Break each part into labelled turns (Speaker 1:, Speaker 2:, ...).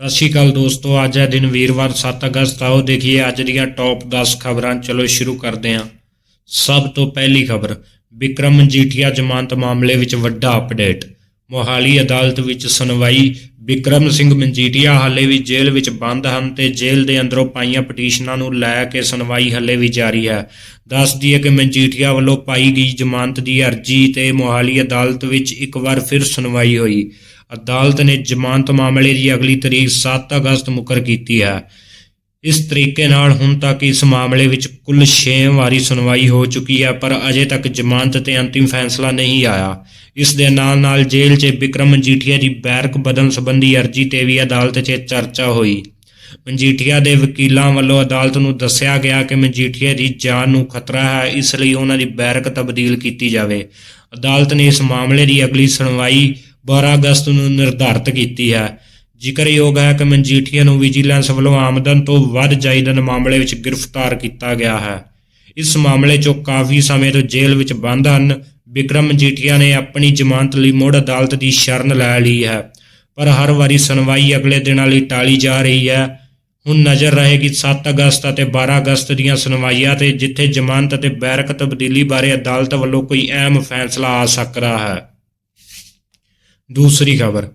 Speaker 1: ਸਤਿ ਸ਼੍ਰੀ ਅਕਾਲ ਦੋਸਤੋ, ਅੱਜ ਹੈ ਦਿਨ ਵੀਰਵਾਰ 7 ਅਗਸਤ। ਆਓ ਦੇਖੀਏ ਅੱਜ ਦੀਆਂ ਟੌਪ 10 ਖਬਰਾਂ। ਚਲੋ ਸ਼ੁਰੂ ਕਰਦੇ ਹਾਂ। ਸਭ ਤੋਂ ਪਹਿਲੀ ਖਬਰ, ਵਿਕਰਮ ਮਜੀਠੀਆ ਜ਼ਮਾਨਤ ਮਾਮਲੇ ਵਿੱਚ ਵੱਡਾ ਅਪਡੇਟ ਮੋਹਾਲੀ ਅਦਾਲਤ ਵਿੱਚ ਸੁਣਵਾਈ, ਵਿਕਰਮ ਸਿੰਘ ਮਜੀਠੀਆ ਹਾਲੇ ਵੀ ਜੇਲ੍ਹ ਵਿੱਚ ਬੰਦ ਹਨ ਤੇ ਜੇਲ੍ਹ ਦੇ ਅੰਦਰੋਂ ਪਾਈਆਂ ਪਟੀਸ਼ਨਾਂ ਨੂੰ ਲੈ ਕੇ ਸੁਣਵਾਈ ਹਾਲੇ ਵੀ ਜਾਰੀ ਹੈ। ਦੱਸ ਦਈਏ ਕਿ ਮਜੀਠੀਆ ਵੱਲੋਂ ਪਾਈ ਗਈ ਜ਼ਮਾਨਤ ਦੀ ਅਰਜ਼ੀ ਤੇ ਮੋਹਾਲੀ ਅਦਾਲਤ ਵਿੱਚ ਇੱਕ ਵਾਰ ਫਿਰ ਸੁਣਵਾਈ ਹੋਈ। ਅਦਾਲਤ ਨੇ ਜ਼ਮਾਨਤ ਮਾਮਲੇ ਦੀ ਅਗਲੀ ਤਰੀਕ 7 ਅਗਸਤ ਮੁਕਰ ਕੀਤੀ ਹੈ। ਇਸ ਤਰੀਕੇ ਨਾਲ ਹੁਣ ਤੱਕ ਇਸ ਮਾਮਲੇ ਵਿੱਚ ਕੁੱਲ 6 ਵਾਰੀ ਸੁਣਵਾਈ ਹੋ ਚੁੱਕੀ ਹੈ, ਪਰ ਅਜੇ ਤੱਕ ਜ਼ਮਾਨਤ ਤੇ ਅੰਤਿਮ ਫੈਸਲਾ ਨਹੀਂ ਆਇਆ। ਇਸ ਦੇ ਨਾਲ ਨਾਲ ਜੇਲ੍ਹ 'ਚ ਵਿਕਰਮ ਮਜੀਠੀਆ ਦੀ ਬੈਰਕ ਬਦਲਣ ਸੰਬੰਧੀ ਅਰਜ਼ੀ ਤੇ ਵੀ ਅਦਾਲਤ 'ਚ ਚਰਚਾ ਹੋਈ। ਮਜੀਠੀਆ ਦੇ ਵਕੀਲਾਂ ਵੱਲੋਂ ਅਦਾਲਤ ਨੂੰ ਦੱਸਿਆ ਗਿਆ ਕਿ ਮਜੀਠੀਆ ਦੀ ਜਾਨ ਨੂੰ ਖਤਰਾ ਹੈ, ਇਸ ਲਈ ਉਹਨਾਂ ਦੀ ਬੈਰਕ ਤਬਦੀਲ ਕੀਤੀ ਜਾਵੇ। ਅਦਾਲਤ ਨੇ ਇਸ ਮਾਮਲੇ ਦੀ ਅਗਲੀ ਸੁਣਵਾਈ 12 ਅਗਸਤ ਨੂੰ ਨਿਰਧਾਰਤ ਕੀਤੀ ਹੈ। ਜ਼ਿਕਰਯੋਗ ਹੈ ਕਿ ਮਨਜੀਠੀਆ ਨੂੰ ਵਿਜੀਲੈਂਸ ਵੱਲੋਂ ਆਮਦਨ ਤੋਂ ਵੱਧ ਜਾਇਦਾਦ ਮਾਮਲੇ ਵਿੱਚ ਗ੍ਰਿਫਤਾਰ ਕੀਤਾ ਗਿਆ ਹੈ। ਇਸ ਮਾਮਲੇ 'ਚੋਂ ਕਾਫੀ ਸਮੇਂ ਤੋਂ ਜੇਲ੍ਹ ਵਿੱਚ ਬੰਦ ਹਨ। ਵਿਕਰਮ ਮਜੀਠੀਆ ਨੇ ਆਪਣੀ ਜ਼ਮਾਨਤ ਲਈ ਮੁੜ ਅਦਾਲਤ ਦੀ ਸ਼ਰਨ ਲੈ ਲਈ ਹੈ। ਪਰ ਹਰ ਵਾਰੀ ਸੁਣਵਾਈ ਅਗਲੇ ਦਿਨਾਂ ਲਈ ਟਾਲੀ ਜਾ ਰਹੀ ਹੈ। ਹੁਣ ਨਜ਼ਰ ਰਹੇਗੀ 7 ਅਗਸਤ ਅਤੇ 12 ਅਗਸਤ ਦੀਆਂ ਸੁਣਵਾਈਆਂ ਤੇ ਜਿੱਥੇ ਜ਼ਮਾਨਤ ਅਤੇ ਬੈਰਕ ਤਬਦੀਲੀ ਬਾਰੇ ਅਦਾਲਤ ਵੱਲੋਂ ਕੋਈ ਅਹਿਮ ਫੈਸਲਾ ਆ ਸਕਦਾ ਹੈ। ਦੂਸਰੀ ਖਬਰ,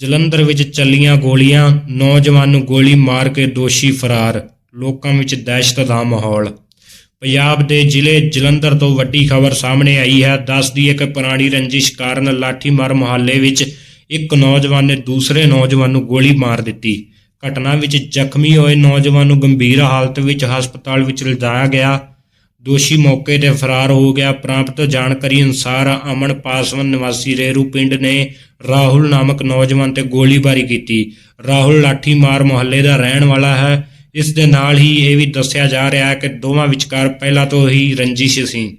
Speaker 1: ਜਲੰਧਰ ਵਿੱਚ ਚੱਲੀਆਂ ਗੋਲੀਆਂ, ਨੌਜਵਾਨ ਨੂੰ ਗੋਲੀ ਮਾਰ ਕੇ ਦੋਸ਼ੀ ਫਰਾਰ, ਲੋਕਾਂ ਵਿੱਚ ਦਹਿਸ਼ਤ ਦਾ ਮਾਹੌਲ। ਪੰਜਾਬ ਦੇ ਜ਼ਿਲ੍ਹੇ ਜਲੰਧਰ ਤੋਂ ਵੱਡੀ ਖਬਰ ਸਾਹਮਣੇ ਆਈ ਹੈ। ਦੱਸਦੀ ਹੈ ਕਿ ਪੁਰਾਣੀ ਰੰਜਿਸ਼ ਕਾਰਨ ਲਾਠੀਮਾਰ ਮੁਹੱਲੇ ਵਿੱਚ ਇੱਕ ਨੌਜਵਾਨ ਨੇ ਦੂਸਰੇ ਨੌਜਵਾਨ ਨੂੰ ਗੋਲੀ ਮਾਰ ਦਿੱਤੀ। ਘਟਨਾ ਵਿੱਚ ਜ਼ਖਮੀ ਹੋਏ ਨੌਜਵਾਨ ਨੂੰ ਗੰਭੀਰ ਹਾਲਤ ਵਿੱਚ ਹਸਪਤਾਲ ਵਿੱਚ ਲਿਜਾਇਆ ਗਿਆ। ਦੋਸ਼ੀ ਮੌਕੇ ਤੇ ਫਰਾਰ ਹੋ ਗਿਆ। ਪ੍ਰਾਪਤ ਜਾਣਕਾਰੀ ਅਨੁਸਾਰ ਅਮਨ ਪਾਸਵਾਨ ਨਿਵਾਸੀ ਰੇਰੂ ਪਿੰਡ ਨੇ ਰਾਹੁਲ ਨਾਮਕ ਨੌਜਵਾਨ ਤੇ ਗੋਲੀਬਾਰੀ ਕੀਤੀ। ਰਾਹੁਲ ਲਾਠੀਮਾਰ ਮੁਹੱਲੇ ਦਾ ਰਹਿਣ ਵਾਲਾ ਹੈ। ਇਸ ਦੇ ਨਾਲ ਹੀ ਇਹ ਵੀ ਦੱਸਿਆ ਜਾ ਰਿਹਾ ਹੈ ਕਿ ਦੋਵਾਂ ਵਿਚਕਾਰ ਪਹਿਲਾਂ ਤੋਂ ਹੀ ਰੰਜਿਸ਼ ਸੀ।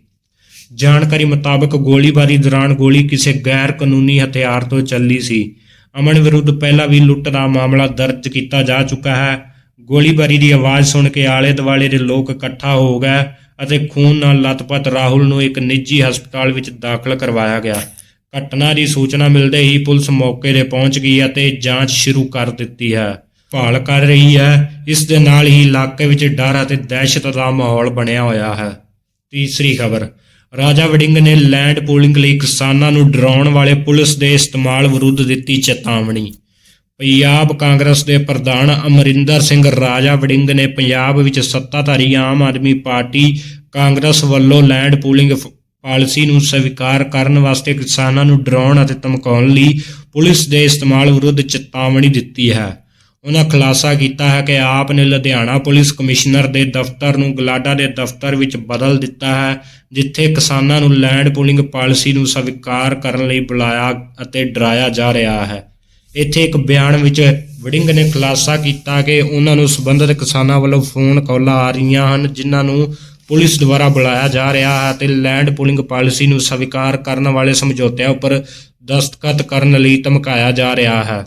Speaker 1: ਜਾਣਕਾਰੀ ਮੁਤਾਬਕ ਗੋਲੀਬਾਰੀ ਦੌਰਾਨ ਗੋਲੀ ਕਿਸੇ ਗੈਰ ਕਾਨੂੰਨੀ ਹਥਿਆਰ ਤੋਂ ਚੱਲੀ ਸੀ। ਅਮਨ ਵਿਰੁੱਧ ਪਹਿਲਾਂ ਵੀ ਲੁੱਟ ਦਾ ਮਾਮਲਾ ਦਰਜ ਕੀਤਾ ਜਾ ਚੁੱਕਾ ਹੈ। ਗੋਲੀਬਾਰੀ ਦੀ ਆਵਾਜ਼ ਸੁਣ ਕੇ ਆਲੇ ਦੁਆਲੇ ਦੇ ਲੋਕ ਇਕੱਠਾ ਹੋ ਗਏ ਅਤੇ ਖੂਨ ਨਾਲ ਲਤਪਤ ਰਾਹੁਲ ਨੂੰ ਇੱਕ ਨਿੱਜੀ ਹਸਪਤਾਲ ਵਿੱਚ ਦਾਖਲ ਕਰਵਾਇਆ ਗਿਆ। ਘਟਨਾ ਦੀ ਸੂਚਨਾ ਮਿਲਦੇ ਹੀ ਪੁਲਿਸ ਮੌਕੇ ਤੇ ਪਹੁੰਚ ਗਈ ਅਤੇ ਜਾਂਚ ਸ਼ੁਰੂ ਕਰ ਦਿੱਤੀ ਹੈ। ਭਾਲ ਕਰ ਰਹੀ ਹੈ। ਇਸ ਦੇ ਨਾਲ ਹੀ ਇਲਾਕੇ ਵਿੱਚ ਡਰ ਅਤੇ ਦਹਿਸ਼ਤ ਦਾ ਮਾਹੌਲ ਬਣਿਆ ਹੋਇਆ ਹੈ। ਤੀਸਰੀ ਖਬਰ, ਰਾਜਾ ਵੜਿੰਗ ਨੇ ਲੈਂਡ ਪੂਲਿੰਗ ਲਈ ਕਿਸਾਨਾਂ ਨੂੰ ਡਰਾਉਣ ਵਾਲੇ ਪੁਲਿਸ ਦੇ ਇਸਤੇਮਾਲ ਵਿਰੁੱਧ ਦਿੱਤੀ ਚੇਤਾਵਨੀ। ਪੰਜਾਬ ਕਾਂਗਰਸ ਦੇ ਪ੍ਰਧਾਨ ਅਮਰਿੰਦਰ ਸਿੰਘ ਰਾਜਾ ਵੜਿੰਗ ਨੇ ਪੰਜਾਬ ਵਿੱਚ ਸੱਤਾਧਾਰੀ ਆਮ ਆਦਮੀ ਪਾਰਟੀ ਕਾਂਗਰਸ ਵੱਲੋਂ ਲੈਂਡ ਪੂਲਿੰਗ ਪਾਲਿਸੀ ਨੂੰ ਸਵੀਕਾਰ ਕਰਨ ਵਾਸਤੇ ਕਿਸਾਨਾਂ ਨੂੰ ਡਰਾਉਣ ਅਤੇ ਧਮਕਾਉਣ ਲਈ ਪੁਲਿਸ ਦੇ ਇਸਤੇਮਾਲ ਵਿਰੁੱਧ ਚੇਤਾਵਨੀ ਦਿੱਤੀ ਹੈ। ਉਹਨਾਂ ਖੁਲਾਸਾ ਕੀਤਾ ਹੈ ਕਿ ਆਪ ਨੇ ਲੁਧਿਆਣਾ ਪੁਲਿਸ ਕਮਿਸ਼ਨਰ ਦੇ ਦਫ਼ਤਰ ਨੂੰ ਗਲਾਡਾ ਦੇ ਦਫ਼ਤਰ ਵਿੱਚ ਬਦਲ ਦਿੱਤਾ ਹੈ, ਜਿੱਥੇ ਕਿਸਾਨਾਂ ਨੂੰ ਲੈਂਡ ਪੂਲਿੰਗ ਪਾਲਿਸੀ ਨੂੰ ਸਵੀਕਾਰ ਕਰਨ ਲਈ ਬੁਲਾਇਆ ਅਤੇ ਡਰਾਇਆ ਜਾ ਰਿਹਾ ਹੈ। ਇੱਥੇ ਇੱਕ ਬਿਆਨ ਵਿੱਚ ਵੜਿੰਗ ਨੇ ਖੁਲਾਸਾ ਕੀਤਾ ਕਿ ਉਹਨਾਂ ਨੂੰ ਸਬੰਧਤ ਕਿਸਾਨਾਂ ਵੱਲੋਂ ਫੋਨ ਕਾਲਾਂ ਆ ਰਹੀਆਂ ਹਨ, ਜਿਨ੍ਹਾਂ ਨੂੰ ਪੁਲਿਸ ਦੁਆਰਾ ਬੁਲਾਇਆ ਜਾ ਰਿਹਾ ਹੈ ਤੇ ਲੈਂਡ ਪੁਲਿੰਗ ਪਾਲਿਸੀ ਨੂੰ ਸਵੀਕਾਰ ਕਰਨ ਵਾਲੇ ਸਮਝੌਤਿਆਂ ਉੱਪਰ ਦਸਤਖਤ ਕਰਨ ਲਈ ਧਮਕਾਇਆ ਜਾ ਰਿਹਾ ਹੈ।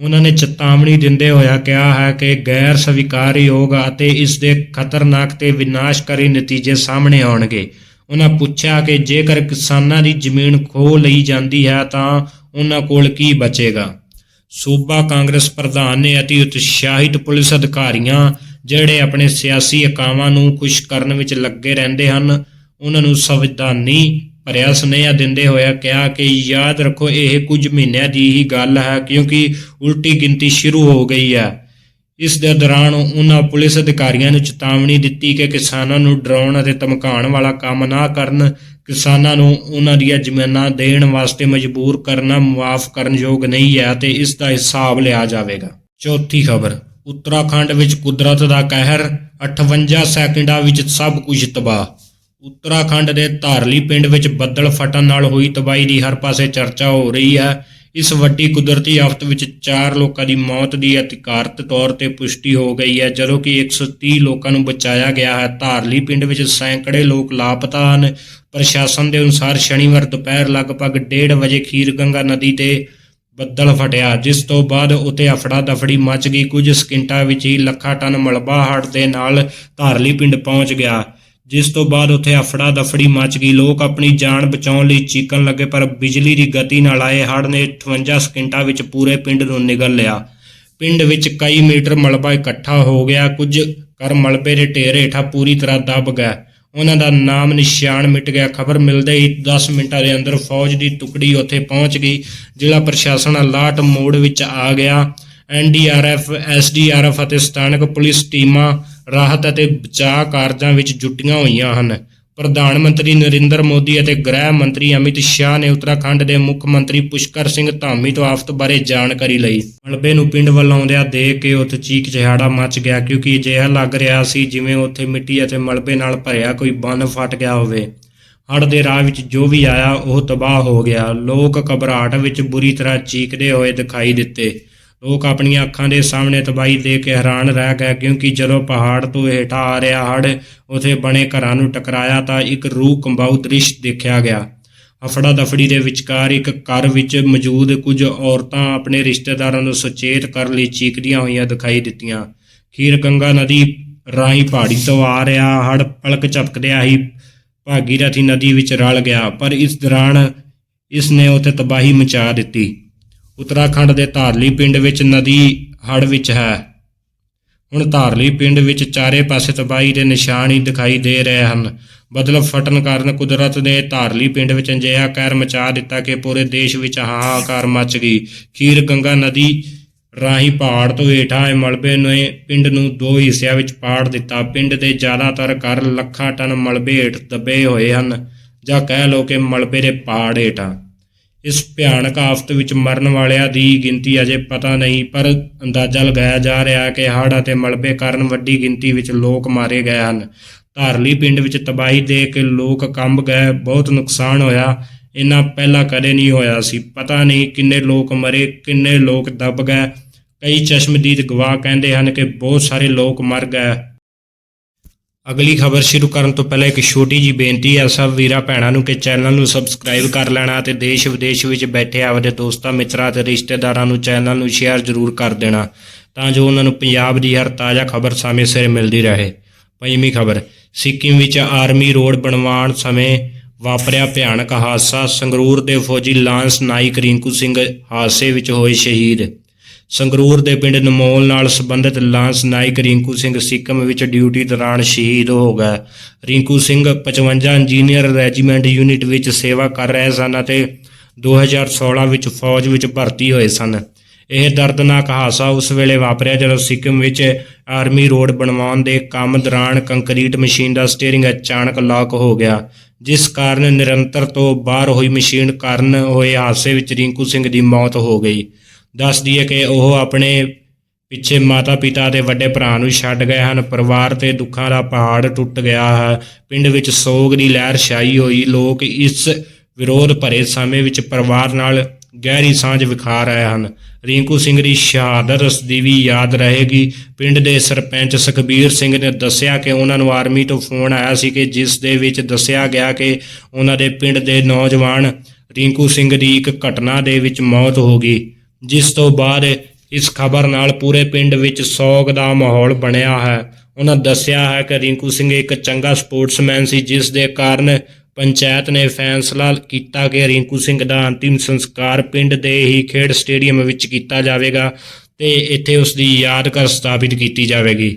Speaker 1: ਉਹਨਾਂ ਨੇ ਚੇਤਾਵਨੀ ਦਿੰਦੇ ਹੋਇਆ ਕਿਹਾ ਹੈ ਕਿ ਗੈਰ ਸਵੀਕਾਰਯੋਗ ਅਤੇ ਇਸ ਦੇ ਖਤਰਨਾਕ ਤੇ ਵਿਨਾਸ਼ਕਾਰੀ ਨਤੀਜੇ ਸਾਹਮਣੇ ਆਉਣਗੇ। ਉਹਨਾਂ ਪੁੱਛਿਆ ਕਿ ਜੇਕਰ ਕਿਸਾਨਾਂ ਦੀ ਜ਼ਮੀਨ ਖੋਹ ਲਈ ਜਾਂਦੀ ਹੈ ਤਾਂ ਉਹਨਾਂ ਕੋਲ ਕੀ ਬਚੇਗਾ। ਸੂਬਾ ਕਾਂਗਰਸ ਪ੍ਰਧਾਨ ਨੇ ਅਤੀ ਉਤਸ਼ਾਹਿਤ ਪੁਲਿਸ ਅਧਿਕਾਰੀਆਂ ਜਿਹੜੇ ਆਪਣੇ ਸਿਆਸੀ ਅਕਾਵਾਂ ਨੂੰ ਖੁਸ਼ ਕਰਨ ਵਿੱਚ ਲੱਗੇ ਰਹਿੰਦੇ ਹਨ, ਉਹਨਾਂ ਨੂੰ ਸੰਵਿਧਾਨੀ ਭਰਿਆ ਸੁਨੇਹਾ ਦਿੰਦੇ ਹੋਇਆ ਕਿਹਾ ਕਿ ਯਾਦ ਰੱਖੋ, ਇਹ ਕੁਝ ਮਹੀਨਿਆਂ ਦੀ ਹੀ ਗੱਲ ਹੈ ਕਿਉਂਕਿ ਉਲਟੀ ਗਿਣਤੀ ਸ਼ੁਰੂ ਹੋ ਗਈ ਹੈ। ਇਸ ਦੇ ਦੌਰਾਨ ਉਹਨਾਂ ਪੁਲਿਸ ਅਧਿਕਾਰੀਆਂ ਨੂੰ ਚੇਤਾਵਨੀ ਦਿੱਤੀ ਕਿ ਕਿਸਾਨਾਂ ਨੂੰ ਡਰਾਉਣ ਅਤੇ ਧਮਕਾਉਣ ਵਾਲਾ ਕੰਮ ਨਾ ਕਰਨ, ਕਿਸਾਨਾਂ ਨੂੰ ਉਹਨਾਂ ਦੀਆਂ ਜ਼ਮੀਨਾਂ ਦੇਣ ਵਾਸਤੇ ਮਜਬੂਰ ਕਰਨਾ ਮਾਫ਼ ਕਰਨ ਯੋਗ ਨਹੀਂ ਹੈ ਤੇ ਇਸ ਦਾ ਹਿਸਾਬ ਲਿਆ ਜਾਵੇਗਾ। ਚੌਥੀ ਖਬਰ। ਉੱਤਰਾਖੰਡ ਵਿੱਚ ਕੁਦਰਤ ਦਾ ਕਹਿਰ 58 ਸੈਕਿੰਡਾਂ ਵਿੱਚ ਸਭ ਕੁਝ ਤਬਾਹ। ਉੱਤਰਾਖੰਡ ਦੇ ਧਾਰਲੀ ਪਿੰਡ ਵਿੱਚ ਬੱਦਲ ਫਟਣ ਨਾਲ ਹੋਈ ਤਬਾਹੀ ਦੀ ਹਰ ਪਾਸੇ ਚਰਚਾ ਹੋ ਰਹੀ ਹੈ। ਇਸ ਵੱਡੀ ਕੁਦਰਤੀ ਆਫਤ ਵਿੱਚ 4 ਲੋਕਾਂ ਦੀ ਮੌਤ ਦੀ ਅਧਿਕਾਰਤ ਤੌਰ ਤੇ ਪੁਸ਼ਟੀ ਹੋ ਗਈ ਹੈ, ਜਦੋਂ ਕਿ 130 ਲੋਕਾਂ ਨੂੰ ਬਚਾਇਆ ਗਿਆ ਹੈ। ਧਾਰਲੀ ਪਿੰਡ ਵਿੱਚ ਸੈਂਕੜੇ ਲੋਕ ਲਾਪਤਾ ਹਨ। ਪ੍ਰਸ਼ਾਸਨ ਦੇ ਅਨੁਸਾਰ ਸ਼ਨੀਵਾਰ ਦੁਪਹਿਰ ਲਗਭਗ 1:30 ਵਜੇ ਖੀਰ ਗੰਗਾ ਨਦੀ ਤੇ ਬੱਦਲ ਫਟਿਆ, ਜਿਸ ਤੋਂ ਬਾਅਦ ਉਤੇ ਅਫੜਾ ਦਫੜੀ ਮਚ ਗਈ। ਕੁਝ ਸਕਿੰਟਾਂ ਵਿੱਚ ਹੀ ਲੱਖਾਂ ਟਨ ਮਲਬਾ ਹੜ੍ਹ ਦੇ ਨਾਲ ਧਾਰਲੀ ਪਿੰਡ ਪਹੁੰਚ ਗਿਆ, ਜਿਸ ਤੋਂ ਬਾਅਦ ਉੱਥੇ ਅਫੜਾ ਦਫੜੀ ਮਚ ਗਈ। ਲੋਕ ਆਪਣੀ ਜਾਨ ਬਚਾਉਣ ਲਈ ਚੀਕਣ ਲੱਗੇ, ਪਰ ਬਿਜਲੀ ਦੀ ਗਤੀ ਨਾਲ ਆਏ ਹੜ੍ਹ ਨੇ 58 ਸਕਿੰਟਾਂ ਵਿੱਚ ਪੂਰੇ ਪਿੰਡ ਨੂੰ ਨਿਗਲ ਲਿਆ। ਪਿੰਡ ਵਿੱਚ ਕਈ ਮੀਟਰ ਮਲਬਾ ਇਕੱਠਾ ਹੋ ਗਿਆ। ਕੁਝ ਕਰ ਮਲਬੇ ਦੇ ਢੇਰ ਹੇਠਾਂ ਪੂਰੀ ਤਰ੍ਹਾਂ ਦਬ ਗਿਆ ਉਹਨਾਂ ਦਾ ਨਾਮ ਨਿਸ਼ਾਨ ਮਿਟ ਗਿਆ। ਖਬਰ ਮਿਲਦੇ ਹੀ 10 ਮਿੰਟਾਂ ਦੇ ਅੰਦਰ ਫੌਜ ਦੀ ਟੁਕੜੀ ਉੱਥੇ ਪਹੁੰਚ ਗਈ। ਜ਼ਿਲ੍ਹਾ ਪ੍ਰਸ਼ਾਸਨ ਅਲਰਟ ਮੋਡ ਵਿੱਚ ਆ ਗਿਆ। ਐਨਡੀਆਰਐਫ ਐਸਡੀਆਰਐਫ ਅਤੇ ਸਥਾਨਕ ਪੁਲਿਸ ਟੀਮਾਂ ਰਾਹਤ ਅਤੇ ਬਚਾਅ ਕਾਰਜਾਂ ਵਿੱਚ ਜੁਟੀਆਂ ਹੋਈਆਂ ਹਨ। ਪ੍ਰਧਾਨ ਮੰਤਰੀ ਨਰਿੰਦਰ ਮੋਦੀ ਅਤੇ ਗ੍ਰਹਿ ਮੰਤਰੀ ਅਮਿਤ ਸ਼ਾਹ ਨੇ ਉੱਤਰਾਖੰਡ ਦੇ ਮੁੱਖ ਮੰਤਰੀ ਪੁਸ਼ਕਰ ਸਿੰਘ ਧਾਮੀ ਤੋਂ ਆਫਤ ਬਾਰੇ ਜਾਣਕਾਰੀ ਲਈ। ਮਲਬੇ ਨੂੰ ਪਿੰਡ ਵੱਲ ਆਉਂਦਿਆਂ ਦੇਖ ਕੇ ਉੱਥੇ ਚੀਕ ਚਿਹਾੜਾ ਮਚ ਗਿਆ ਕਿਉਂਕਿ ਅਜਿਹਾ ਲੱਗ ਰਿਹਾ ਸੀ ਜਿਵੇਂ ਉੱਥੇ ਮਿੱਟੀ ਅਤੇ ਮਲਬੇ ਨਾਲ ਭਰਿਆ ਕੋਈ ਬੰਨ ਫਟ ਗਿਆ ਹੋਵੇ। ਹੜ੍ਹ ਦੇ ਰਾਹ ਵਿੱਚ ਜੋ ਵੀ ਆਇਆ, ਉਹ ਤਬਾਹ ਹੋ ਗਿਆ। ਲੋਕ ਘਬਰਾਹਟ ਵਿੱਚ ਬੁਰੀ ਤਰ੍ਹਾਂ ਚੀਕਦੇ ਹੋਏ ਦਿਖਾਈ ਦਿੱਤੇ। ਲੋਕ ਆਪਣੀਆਂ ਅੱਖਾਂ ਦੇ ਸਾਹਮਣੇ ਤਬਾਹੀ ਦੇ ਕੇ ਹੈਰਾਨ ਰਹਿ ਗਏ, ਕਿਉਂਕਿ ਜਦੋਂ ਪਹਾੜ ਤੋਂ ਹੇਠਾਂ ਆ ਰਿਹਾ ਹੜ੍ਹ, ਉਥੇ ਬਣੇ ਘਰਾਂ ਨੂੰ ਟਕਰਾਇਆ ਤਾਂ ਇੱਕ ਰੂਹ ਕੰਬਾਊ ਦ੍ਰਿਸ਼ ਦੇਖਿਆ ਗਿਆ। ਹਫੜਾ ਦਫੜੀ ਦੇ ਵਿਚਕਾਰ ਇੱਕ ਘਰ ਵਿੱਚ ਮੌਜੂਦ ਕੁਝ ਔਰਤਾਂ ਆਪਣੇ ਰਿਸ਼ਤੇਦਾਰਾਂ ਨੂੰ ਸੁਚੇਤ ਕਰਨ ਲਈ ਚੀਕਦੀਆਂ ਹੋਈਆਂ ਦਿਖਾਈ ਦਿੱਤੀਆਂ। ਖੀਰ ਗੰਗਾ ਨਦੀ ਰਾਹੀਂ ਪਹਾੜੀ ਤੋਂ ਆ ਰਿਹਾ ਹੜ ਪਲਕ ਝਪਕਦਿਆਂ ਹੀ ਭਾਗੀਰਥੀ ਨਦੀ ਵਿੱਚ ਰਲ ਗਿਆ, ਪਰ ਇਸ ਦੌਰਾਨ ਇਸ ਨੇ ਉਥੇ ਤਬਾਹੀ ਮਚਾ ਦਿੱਤੀ। ਉੱਤਰਾਖੰਡ ਦੇ ਧਾਰਲੀ ਪਿੰਡ ਵਿੱਚ ਨਦੀ ਹੜ ਵਿੱਚ ਹੈ। ਹੁਣ ਧਾਰਲੀ ਪਿੰਡ ਵਿੱਚ ਚਾਰੇ ਪਾਸੇ ਤਬਾਹੀ ਦੇ ਨਿਸ਼ਾਨ ਹੀ ਦਿਖਾਈ ਦੇ ਰਹੇ ਹਨ। ਬਦਲ ਫਟਣ ਕਾਰਨ ਕੁਦਰਤ ਨੇ ਧਾਰਲੀ ਪਿੰਡ ਵਿੱਚ ਅਜਿਹਾ ਕਹਿਰ ਮਚਾ ਦਿੱਤਾ ਕਿ ਪੂਰੇ ਦੇਸ਼ ਵਿੱਚ ਹਾਹਾਕਾਰ ਮਚ ਗਈ। ਖੀਰ ਗੰਗਾ ਨਦੀ ਰਾਹੀਂ ਪਹਾੜ ਤੋਂ ਹੇਠਾਂ ਆਏ ਮਲਬੇ ਨੇ ਪਿੰਡ ਨੂੰ ਦੋ ਹਿੱਸਿਆਂ ਵਿੱਚ ਪਾੜ ਦਿੱਤਾ। ਪਿੰਡ ਦੇ ਜ਼ਿਆਦਾਤਰ ਘਰ ਲੱਖਾਂ ਟਨ ਮਲਬੇ ਹੇਠ ਦਬੇ ਹੋਏ ਹਨ। ਜਾਂ ਕਹਿ ਲਓ ਕਿ ਮਲਬੇ ਦੇ ਪਹਾੜ ਹੇਠਾਂ। ਇਸ ਭਿਆਨਕ ਆਫਤ ਵਿੱਚ ਮਰਨ ਵਾਲਿਆਂ ਦੀ ਗਿਣਤੀ ਅਜੇ ਪਤਾ ਨਹੀਂ, ਪਰ ਅੰਦਾਜ਼ਾ ਲਗਾਇਆ ਜਾ ਰਿਹਾ ਹੈ ਕਿ ਹੜ੍ਹ ਅਤੇ ਮਲਬੇ ਕਾਰਨ ਵੱਡੀ ਗਿਣਤੀ ਵਿੱਚ ਲੋਕ ਮਾਰੇ ਗਏ ਹਨ। ਧਾਰਲੀ ਪਿੰਡ ਵਿੱਚ ਤਬਾਹੀ ਦੇ ਕੇ ਲੋਕ ਕੰਬ ਗਏ, ਬਹੁਤ ਨੁਕਸਾਨ ਹੋਇਆ। ਇੰਨਾ ਪਹਿਲਾਂ ਕਦੇ ਨਹੀਂ ਹੋਇਆ ਸੀ। ਪਤਾ ਨਹੀਂ ਕਿੰਨੇ ਲੋਕ ਮਰੇ, ਕਿੰਨੇ ਲੋਕ ਦਬ ਗਏ। ਕਈ ਚਸ਼ਮਦੀਦ ਗਵਾਹ ਕਹਿੰਦੇ ਹਨ ਕਿ ਬਹੁਤ ਸਾਰੇ ਲੋਕ ਮਰ ਗਏ। ਅਗਲੀ ਖਬਰ ਸ਼ੁਰੂ ਕਰਨ ਤੋਂ ਪਹਿਲਾਂ ਇੱਕ ਛੋਟੀ ਜੀ ਬੇਨਤੀ ਹੈ ਸਭ ਵੀਰਾਂ ਭੈਣਾਂ ਨੂੰ ਕਿ ਚੈਨਲ ਨੂੰ ਸਬਸਕ੍ਰਾਈਬ ਕਰ ਲੈਣਾ ਤੇ ਦੇਸ਼ ਵਿਦੇਸ਼ ਵਿੱਚ ਬੈਠੇ ਆਪਦੇ ਦੋਸਤਾਂ, ਮਿੱਤਰਾਂ ਤੇ ਰਿਸ਼ਤੇਦਾਰਾਂ ਨੂੰ ਚੈਨਲ ਨੂੰ ਸ਼ੇਅਰ ਜ਼ਰੂਰ ਕਰ ਦੇਣਾ ਤਾਂ ਜੋ ਉਹਨਾਂ ਨੂੰ ਪੰਜਾਬ ਦੀ ਹਰ ਤਾਜ਼ਾ ਖਬਰ ਸਮੇਂ ਸਿਰ ਮਿਲਦੀ ਰਹੇ। ਪੰਜਵੀਂ ਖਬਰ, ਸਿੱਕਿਮ ਵਿੱਚ ਆਰਮੀ ਰੋਡ ਬਣਵਾਉਣ ਸਮੇਂ ਵਾਪਰਿਆ ਭਿਆਨਕ ਹਾਦਸਾ, ਸੰਗਰੂਰ ਦੇ ਫੌਜੀ ਲਾਂਸ ਨਾਈਕ ਰਿੰਕੂ ਸਿੰਘ ਹਾਦਸੇ ਵਿੱਚ ਹੋਏ ਸ਼ਹੀਦ। ਸੰਗਰੂਰ ਦੇ ਪਿੰਡ ਨਮੋਲ ਨਾਲ ਸੰਬੰਧਿਤ ਲਾਂਸ ਨਾਇਕ ਰਿੰਕੂ ਸਿੰਘ ਸਿੱਕਮ ਵਿੱਚ ਡਿਊਟੀ ਦੌਰਾਨ ਸ਼ਹੀਦ ਹੋ ਗਿਆ Rinku Singh 55 engineer regiment unit ਵਿੱਚ ਸੇਵਾ ਕਰ ਰਹੇ ਸਨ ਅਤੇ 2016 ਵਿੱਚ ਫੌਜ ਵਿੱਚ ਭਰਤੀ ਹੋਏ ਸਨ। ਇਹ ਦਰਦਨਾਕ ਹਾਦਸਾ ਉਸ ਵੇਲੇ ਵਾਪਰਿਆ ਜਦੋਂ ਸਿੱਕਮ ਵਿੱਚ ਆਰਮੀ ਰੋਡ ਬਣਵਾਉਣ ਦੇ ਕੰਮ ਦੌਰਾਨ ਕੰਕਰੀਟ ਮਸ਼ੀਨ ਦਾ ਸਟੀਅਰਿੰਗ ਅਚਾਨਕ ਲਾਕ ਹੋ ਗਿਆ, ਜਿਸ ਕਾਰਨ ਨਿਰੰਤਰ ਤੋਂ ਬਾਹਰ ਹੋਈ ਮਸ਼ੀਨ ਕਾਰਨ ਹੋਏ ਹਾਦਸੇ ਵਿੱਚ ਰਿੰਕੂ ਸਿੰਘ ਦੀ ਮੌਤ ਹੋ ਗਈ। ਦੱਸਦੀ ਹੈ ਕਿ ਉਹ ਆਪਣੇ ਪਿੱਛੇ ਮਾਤਾ ਪਿਤਾ ਤੇ ਵੱਡੇ ਭਰਾ ਨੂੰ ਛੱਡ ਗਏ ਹਨ। ਪਰਿਵਾਰ ਤੇ ਦੁੱਖਾਂ ਦਾ ਪਹਾੜ ਟੁੱਟ ਗਿਆ ਹੈ। ਪਿੰਡ ਵਿੱਚ ਸੋਗ ਦੀ ਲਹਿਰ ਛਾਈ ਹੋਈ, ਲੋਕ ਇਸ ਵਿਰੋਧ ਭਰੇ ਸਮੇਂ ਵਿੱਚ ਪਰਿਵਾਰ ਨਾਲ ਗਹਿਰੀ ਸਾਂਝ ਵਿਖਾ ਰਹੇ ਹਨ। ਰਿੰਕੂ ਸਿੰਘ ਦੀ ਸ਼ਹਾਦਤ ਦੀ ਵੀ ਯਾਦ ਰਹੇਗੀ। ਪਿੰਡ ਦੇ ਸਰਪੰਚ ਸੁਖਬੀਰ ਸਿੰਘ ਨੇ ਦੱਸਿਆ ਕਿ ਉਹਨਾਂ ਨੂੰ ਆਰਮੀ ਤੋਂ ਫੋਨ ਆਇਆ ਸੀ ਕਿ ਜਿਸ ਦੇ ਵਿੱਚ ਦੱਸਿਆ ਗਿਆ ਕਿ ਉਹਨਾਂ ਦੇ ਪਿੰਡ ਦੇ ਨੌਜਵਾਨ ਰਿੰਕੂ ਸਿੰਘ ਦੀ ਇੱਕ ਘਟਨਾ ਦੇ ਵਿੱਚ ਮੌਤ ਹੋ ਗਈ। ਜਿਸ ਤੋਂ ਬਾਅਦ ਇਸ ਖਬਰ ਨਾਲ ਪੂਰੇ ਪਿੰਡ ਵਿੱਚ ਸੋਗ ਦਾ ਮਾਹੌਲ ਬਣਿਆ ਹੈ। ਉਹਨਾਂ ਦੱਸਿਆ ਹੈ ਕਿ ਰਿੰਕੂ ਸਿੰਘ ਇੱਕ ਚੰਗਾ ਸਪੋਰਟਸਮੈਨ ਸੀ, ਜਿਸ ਦੇ ਕਾਰਨ ਪੰਚਾਇਤ ਨੇ ਫੈਸਲਾ ਕੀਤਾ ਕਿ ਰਿੰਕੂ ਸਿੰਘ ਦਾ ਅੰਤਿਮ ਸੰਸਕਾਰ ਪਿੰਡ ਦੇ ਹੀ ਖੇਡ ਸਟੇਡੀਅਮ ਵਿੱਚ ਕੀਤਾ ਜਾਵੇਗਾ ਤੇ ਇੱਥੇ ਉਸ ਦੀ ਯਾਦਗਾਰ ਸਥਾਪਿਤ ਕੀਤੀ ਜਾਵੇਗੀ।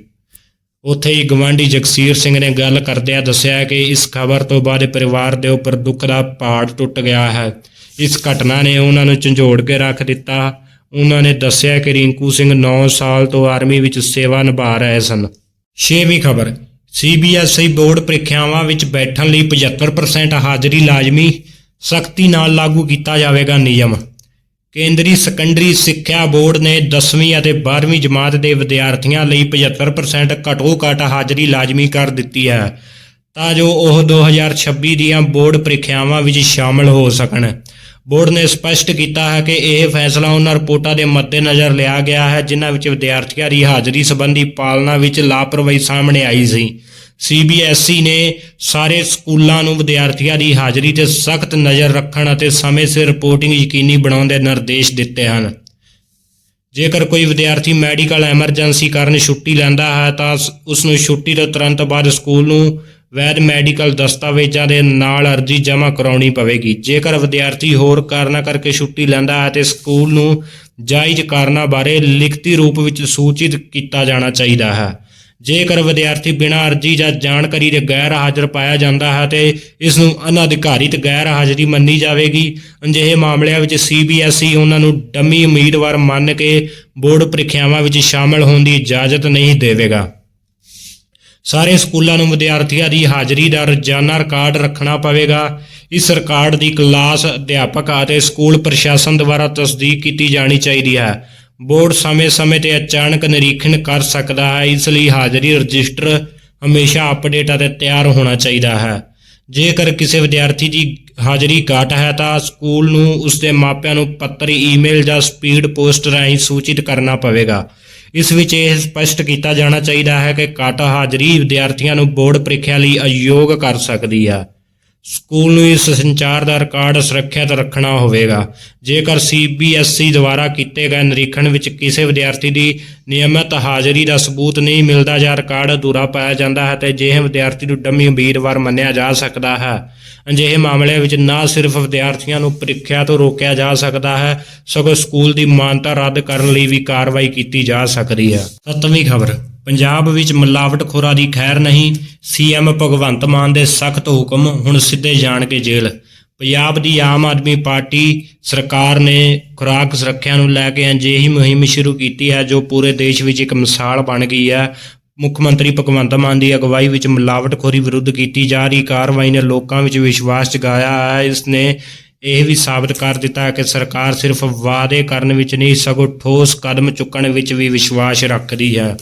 Speaker 1: ਉੱਥੇ ਹੀ ਗਵਾਂਢੀ ਜਗਸੀਰ ਸਿੰਘ ਨੇ ਗੱਲ ਕਰਦਿਆਂ ਦੱਸਿਆ ਕਿ ਇਸ ਖਬਰ ਤੋਂ ਬਾਅਦ ਪਰਿਵਾਰ ਦੇ ਉੱਪਰ ਦੁੱਖ ਦਾ ਪਹਾੜ ਟੁੱਟ ਗਿਆ ਹੈ। ਇਸ ਘਟਨਾ ਨੇ ਉਹਨਾਂ ਨੂੰ ਝੰਜੋੜ ਕੇ ਰੱਖ ਦਿੱਤਾ। ਉਹਨਾਂ ਨੇ ਦੱਸਿਆ ਕਿ ਰਿੰਕੂ ਸਿੰਘ 9 ਸਾਲ ਤੋਂ ਆਰਮੀ ਵਿੱਚ ਸੇਵਾ ਨਿਭਾ ਰਹੇ ਸਨ। ਛੇਵੀਂ ਖਬਰ ਸੀਬੀਐਸਈ ਬੋਰਡ ਪ੍ਰੀਖਿਆਵਾਂ ਵਿੱਚ ਬੈਠਣ ਲਈ 75% ਹਾਜ਼ਰੀ ਲਾਜ਼ਮੀ, ਸਖਤੀ ਨਾਲ ਲਾਗੂ ਕੀਤਾ ਜਾਵੇਗਾ ਨਿਯਮ। ਕੇਂਦਰੀ ਸੈਕੰਡਰੀ ਸਿੱਖਿਆ ਬੋਰਡ ਨੇ 10ਵੀਂ ਅਤੇ 12ਵੀਂ ਜਮਾਤ ਦੇ ਵਿਦਿਆਰਥੀਆਂ ਲਈ 75% ਘੱਟੋ ਘੱਟ ਹਾਜ਼ਰੀ ਲਾਜ਼ਮੀ ਕਰ ਦਿੱਤੀ ਹੈ, ਤਾਂ ਜੋ ਉਹ 2026 ਦੀਆਂ ਬੋਰਡ ਪ੍ਰੀਖਿਆਵਾਂ ਵਿੱਚ ਸ਼ਾਮਲ ਹੋ ਸਕਣ। ਬੋਰਡ ਨੇ ਸਪਸ਼ਟ ਕੀਤਾ ਹੈ ਕਿ ਇਹ ਫੈਸਲਾ ਉਹਨਾਂ ਰਿਪੋਰਟਾਂ ਦੇ ਮੱਦੇਨਜ਼ਰ ਲਿਆ ਗਿਆ ਹੈ, ਜਿਨ੍ਹਾਂ ਵਿੱਚ ਵਿਦਿਆਰਥੀਆਂ ਦੀ ਹਾਜ਼ਰੀ ਸੰਬੰਧੀ ਪਾਲਣਾ ਵਿੱਚ ਲਾਪਰਵਾਹੀ ਸਾਹਮਣੇ ਆਈ ਸੀ। ਸੀਬੀਐਸਈ ਨੇ ਸਾਰੇ ਸਕੂਲਾਂ ਨੂੰ ਵਿਦਿਆਰਥੀਆਂ ਦੀ ਹਾਜ਼ਰੀ ਤੇ ਸਖਤ ਨਜ਼ਰ ਰੱਖਣ ਅਤੇ ਸਮੇਂ ਸਿਰ ਰਿਪੋਰਟਿੰਗ ਯਕੀਨੀ ਬਣਾਉਣ ਦੇ ਨਿਰਦੇਸ਼ ਦਿੱਤੇ ਹਨ। ਜੇਕਰ ਕੋਈ ਵਿਦਿਆਰਥੀ ਮੈਡੀਕਲ ਐਮਰਜੈਂਸੀ ਕਾਰਨ ਛੁੱਟੀ ਲੈਂਦਾ ਹੈ, ਤਾਂ ਉਸ ਨੂੰ ਛੁੱਟੀ ਤੋਂ ਤੁਰੰਤ ਬਾਅਦ ਸਕੂਲ ਨੂੰ ਵੈਦ ਮੈਡੀਕਲ ਦਸਤਾਵੇਜ਼ਾਂ ਦੇ ਨਾਲ ਅਰਜ਼ੀ ਜਮ੍ਹਾਂ ਕਰਾਉਣੀ ਪਵੇਗੀ। ਜੇਕਰ ਵਿਦਿਆਰਥੀ ਹੋਰ ਕਾਰਨਾਂ ਕਰਕੇ ਛੁੱਟੀ ਲੈਂਦਾ ਹੈ, ਤੇ ਸਕੂਲ ਨੂੰ ਜਾਇਜ਼ ਕਾਰਨਾਂ ਬਾਰੇ ਲਿਖਤੀ ਰੂਪ ਵਿੱਚ ਸੂਚਿਤ ਕੀਤਾ ਜਾਣਾ ਚਾਹੀਦਾ ਹੈ। ਜੇਕਰ ਵਿਦਿਆਰਥੀ ਬਿਨਾਂ ਅਰਜ਼ੀ ਜਾਂ ਜਾਣਕਾਰੀ ਦੇ ਗੈਰ ਹਾਜ਼ਰ ਪਾਇਆ ਜਾਂਦਾ ਹੈ, ਤੇ ਇਸ ਨੂੰ ਅਨਧਿਕਾਰਿਤ ਗੈਰ ਹਾਜ਼ਰੀ ਮੰਨੀ ਜਾਵੇਗੀ। ਅਜਿਹੇ ਮਾਮਲਿਆਂ ਵਿੱਚ ਸੀਬੀਐਸਈ E ਉਹਨਾਂ ਨੂੰ ਡਮੀ ਉਮੀਦਵਾਰ ਮੰਨ ਕੇ ਬੋਰਡ ਪ੍ਰੀਖਿਆਵਾਂ ਵਿੱਚ ਸ਼ਾਮਲ ਹੋਣ ਦੀ ਇਜਾਜ਼ਤ ਨਹੀਂ ਦੇਵੇਗਾ। ਸਾਰੇ ਸਕੂਲਾਂ ਨੂੰ ਵਿਦਿਆਰਥੀਆਂ ਦੀ ਹਾਜ਼ਰੀ ਦਾ ਰੋਜ਼ਾਨਾ ਰਿਕਾਰਡ ਰੱਖਣਾ ਪਵੇਗਾ। ਇਸ ਰਿਕਾਰਡ ਦੀ ਕਲਾਸ ਅਧਿਆਪਕ ਅਤੇ ਸਕੂਲ ਪ੍ਰਸ਼ਾਸਨ ਦੁਆਰਾ ਤਸਦੀਕ ਕੀਤੀ ਜਾਣੀ ਚਾਹੀਦੀ ਹੈ। ਬੋਰਡ ਸਮੇਂ-ਸਮੇਂ ਤੇ ਅਚਾਨਕ ਨਿਰੀਖਣ ਕਰ ਸਕਦਾ ਹੈ, ਇਸ ਲਈ ਹਾਜ਼ਰੀ ਰਜਿਸਟਰ ਹਮੇਸ਼ਾ ਅਪਡੇਟ ਅਤੇ ਤਿਆਰ ਹੋਣਾ ਚਾਹੀਦਾ ਹੈ। ਜੇਕਰ ਕਿਸੇ ਵਿਦਿਆਰਥੀ ਦੀ ਹਾਜ਼ਰੀ ਘੱਟ ਹੈ ਤਾਂ ਸਕੂਲ ਨੂੰ ਉਸਦੇ ਮਾਪਿਆਂ ਨੂੰ ਪੱਤਰ ਈਮੇਲ ਜਾਂ ਸਪੀਡ ਪੋਸਟ ਰਾਹੀਂ ਸੂਚਿਤ ਕਰਨਾ ਪਵੇਗਾ। ਇਸ ਵਿੱਚ ਇਹ ਸਪਸ਼ਟ ਕੀਤਾ ਜਾਣਾ ਚਾਹੀਦਾ ਹੈ ਕਿ ਘੱਟ ਹਾਜ਼ਰੀ ਵਿਦਿਆਰਥੀਆਂ ਨੂੰ ਬੋਰਡ ਪ੍ਰੀਖਿਆ ਲਈ ਅਯੋਗ ਕਰ ਸਕਦੀ ਹੈ ਸਕੂਲ ਨੂੰ ਇਸ ਸੰਚਾਰ ਦਾ ਰਿਕਾਰਡ ਸੁਰੱਖਿਅਤ ਰੱਖਣਾ ਹੋਵੇਗਾ। ਜੇਕਰ ਸੀਬੀਐਸਈ ਦੁਆਰਾ ਕੀਤੇ ਗਏ ਨਿਰੀਖਣ ਵਿੱਚ ਕਿਸੇ ਵਿਦਿਆਰਥੀ ਦੀ ਨਿਯਮਤ ਹਾਜ਼ਰੀ ਦਾ ਸਬੂਤ ਨਹੀਂ ਮਿਲਦਾ ਜਾਂ ਰਿਕਾਰਡ ਅਧੂਰਾ ਪਾਇਆ ਜਾਂਦਾ ਹੈ, ਤੇ ਅਜਿਹੇ ਵਿਦਿਆਰਥੀ ਨੂੰ ਡੰਮੀ ਉਮੀਦਵਾਰ ਮੰਨਿਆ ਜਾ ਸਕਦਾ ਹੈ। ਅਜਿਹੇ ਮਾਮਲਿਆਂ ਵਿੱਚ ਨਾ ਸਿਰਫ ਵਿਦਿਆਰਥੀਆਂ ਨੂੰ ਪ੍ਰੀਖਿਆ ਤੋਂ ਰੋਕਿਆ ਜਾ ਸਕਦਾ ਹੈ, ਸਗੋਂ ਸਕੂਲ ਦੀ ਮਾਨਤਾ ਰੱਦ ਕਰਨ ਲਈ ਵੀ ਕਾਰਵਾਈ ਕੀਤੀ ਜਾ ਸਕਦੀ ਹੈ। ਸੱਤਵੀਂ ਖਬਰ। ਪੰਜਾਬ ਵਿੱਚ ਮਿਲਾਵਟਖੋਰਾਂ ਦੀ ਖੈਰ ਨਹੀਂ ਸੀਐਮ ਭਗਵੰਤ ਮਾਨ ਦੇ ਸਖਤ ਹੁਕਮ, ਹੁਣ ਸਿੱਧੇ ਜਾਣਗੇ ਜੇਲ੍ਹ। ਪੰਜਾਬ ਦੀ ਆਮ ਆਦਮੀ ਪਾਰਟੀ ਸਰਕਾਰ ਨੇ ਖੁਰਾਕ ਸੁਰੱਖਿਆ ਨੂੰ ਲੈ ਕੇ ਅਜਿਹੀ ਮੁਹਿੰਮ ਸ਼ੁਰੂ ਕੀਤੀ ਹੈ, ਜੋ ਪੂਰੇ ਦੇਸ਼ ਵਿੱਚ ਇੱਕ ਮਿਸਾਲ ਬਣ ਗਈ ਹੈ। ਮੁੱਖ ਮੰਤਰੀ ਭਗਵੰਤ ਮਾਨ ਦੀ ਅਗਵਾਈ ਵਿੱਚ ਮਿਲਾਵਟਖੋਰੀ ਵਿਰੁੱਧ ਕੀਤੀ ਜਾ ਰਹੀ ਕਾਰਵਾਈ ਨੇ ਲੋਕਾਂ ਵਿੱਚ ਵਿਸ਼ਵਾਸ ਜਗਾਇਆ ਹੈ। ਇਸ ਨੇ ਇਹ ਵੀ ਸਾਬਤ ਕਰ ਦਿੱਤਾ ਕਿ ਸਰਕਾਰ ਸਿਰਫ ਵਾਅਦੇ ਕਰਨ ਵਿੱਚ ਨਹੀਂ, ਸਗੋਂ ਠੋਸ ਕਦਮ ਚੁੱਕਣ ਵਿੱਚ ਵੀ ਵਿਸ਼ਵਾਸ ਰੱਖਦੀ ਹੈ।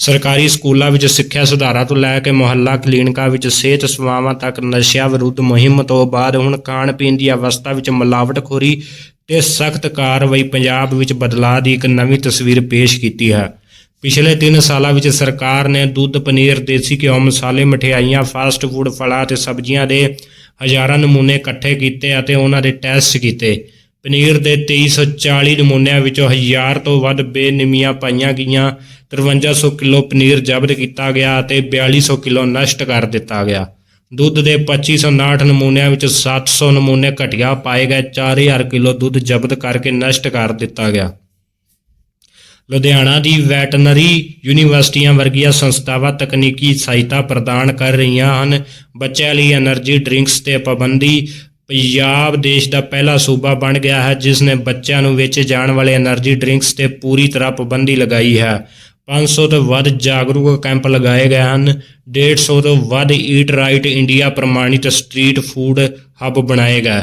Speaker 1: ਸਰਕਾਰੀ ਸਕੂਲਾਂ ਵਿੱਚ ਸਿੱਖਿਆ ਸੁਧਾਰਾਂ ਤੋਂ ਲੈ ਕੇ ਮੁਹੱਲਾ ਕਲੀਨਿਕਾਂ ਵਿੱਚ ਸਿਹਤ ਸੇਵਾਵਾਂ ਤੱਕ ਨਸ਼ਿਆਂ ਵਿਰੁੱਧ ਮੁਹਿੰਮ ਤੋਂ ਬਾਅਦ ਹੁਣ ਖਾਣ ਪੀਣ ਦੀ ਅਵਸਥਾ ਵਿੱਚ ਮਿਲਾਵਟਖੋਰੀ ਤੇ ਸਖਤ ਕਾਰਵਾਈ ਪੰਜਾਬ ਵਿੱਚ ਬਦਲਾਅ ਦੀ ਇੱਕ ਨਵੀਂ ਤਸਵੀਰ ਪੇਸ਼ ਕੀਤੀ ਹੈ। ਪਿਛਲੇ 3 ਸਾਲਾਂ ਵਿੱਚ ਸਰਕਾਰ ਨੇ ਦੁੱਧ, ਪਨੀਰ, ਦੇਸੀ ਘਿਓ, ਮਸਾਲੇ, ਮਠਿਆਈਆਂ, ਫਾਸਟ ਫੂਡ, ਫਲਾਂ ਅਤੇ ਸਬਜ਼ੀਆਂ ਦੇ ਹਜ਼ਾਰਾਂ ਨਮੂਨੇ ਇਕੱਠੇ ਕੀਤੇ ਅਤੇ ਉਹਨਾਂ ਦੇ ਟੈਸਟ ਕੀਤੇ। ਪਨੀਰ ਦੇ 2340 ਨਮੂਨਿਆਂ ਵਿੱਚੋਂ ਹਜ਼ਾਰ ਤੋਂ ਵੱਧ ਬੇਨਿਮੀਆਂ ਪਾਈਆਂ ਗਈਆਂ। 5300 ਕਿਲੋ ਪਨੀਰ ਜ਼ਬਤ ਕੀਤਾ ਗਿਆ ਅਤੇ 4200 ਕਿਲੋ ਨਸ਼ਟ ਕਰ ਦਿੱਤਾ ਗਿਆ। ਦੁੱਧ ਦੇ 2559 ਨਮੂਨਿਆਂ ਵਿੱਚ 700 ਨਮੂਨੇ ਘਟਿਆ ਪਾਏ ਗਏ। 4000 ਕਿਲੋ ਦੁੱਧ ਜ਼ਬਤ ਕਰਕੇ ਨਸ਼ਟ ਕਰ ਦਿੱਤਾ ਗਿਆ। ਲੁਧਿਆਣਾ ਦੀ ਵੈਟਨਰੀ ਯੂਨੀਵਰਸਿਟੀਆਂ ਵਰਗੀਆਂ ਸੰਸਥਾਵਾਂ ਤਕਨੀਕੀ ਸਹਾਇਤਾ ਪ੍ਰਦਾਨ ਕਰ ਰਹੀਆਂ ਹਨ। ਬੱਚਿਆਂ ਲਈ એનર્ਜੀ ਡਰਿੰਕਸ ਤੇ ਪਾਬੰਦੀ ਪੰਜਾਬ ਦੇਸ਼ ਦਾ ਪਹਿਲਾ ਸੂਬਾ ਬਣ ਗਿਆ ਹੈ ਜਿਸ ਨੇ ਬੱਚਿਆਂ ਨੂੰ ਵਿੱਚ ਜਾਣ ਵਾਲੇ એનર્ਜੀ ਡਰਿੰਕਸ ਤੇ ਪੂਰੀ ਤਰ੍ਹਾਂ ਪਾਬੰਦੀ ਲਗਾਈ ਹੈ। 500 ਤੋਂ ਵੱਧ ਜਾਗਰੂਕ ਕੈਂਪ ਲਗਾਏ ਗਏ ਹਨ। 150 ਤੋਂ ਵੱਧ ਈਟ ਰਾਈਟ ਇੰਡੀਆ ਪ੍ਰਮਾਣਿਤ ਸਟਰੀਟ ਫੂਡ ਹੱਬ ਬਣਾਏ ਗਏ।